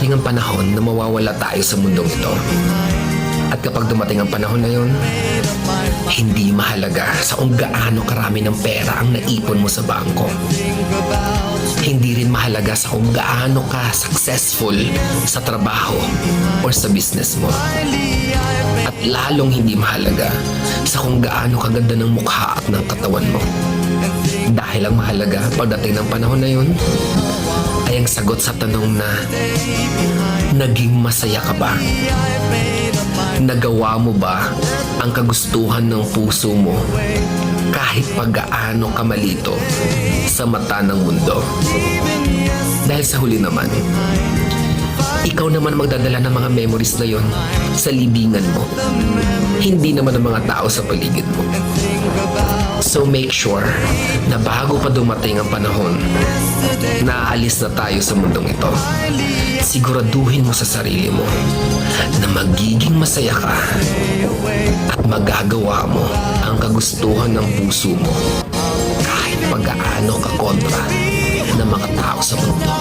darating ang panahon na mawawala tayo sa mundong ito. At kapag dumating ang panahon na yun, hindi mahalaga sa kung gaano karami ng pera ang naipon mo sa bangko. Hindi rin mahalaga sa kung gaano ka successful sa trabaho or sa business mo. At lalong hindi mahalaga sa kung gaano kaganda ng mukha at ng katawan mo. Dahil ang mahalaga pagdating ng panahon na yun ay ang sagot sa tanong na naging masaya ka ba? Nagawa mo ba ang kagustuhan ng puso mo kahit pag-gaano ka malito sa mata ng mundo? Dahil sa huli naman, ikaw naman magdadala ng mga memories na yon sa libingan mo. Hindi naman ang mga tao sa paligid mo. So make sure na bago pa dumating ang panahon na aalis na tayo sa mundong ito, siguraduhin mo sa sarili mo na magiging masaya ka at magagawa mo ang kagustuhan ng puso mo kahit pag-aano ka kontra ng mga tao sa mundo.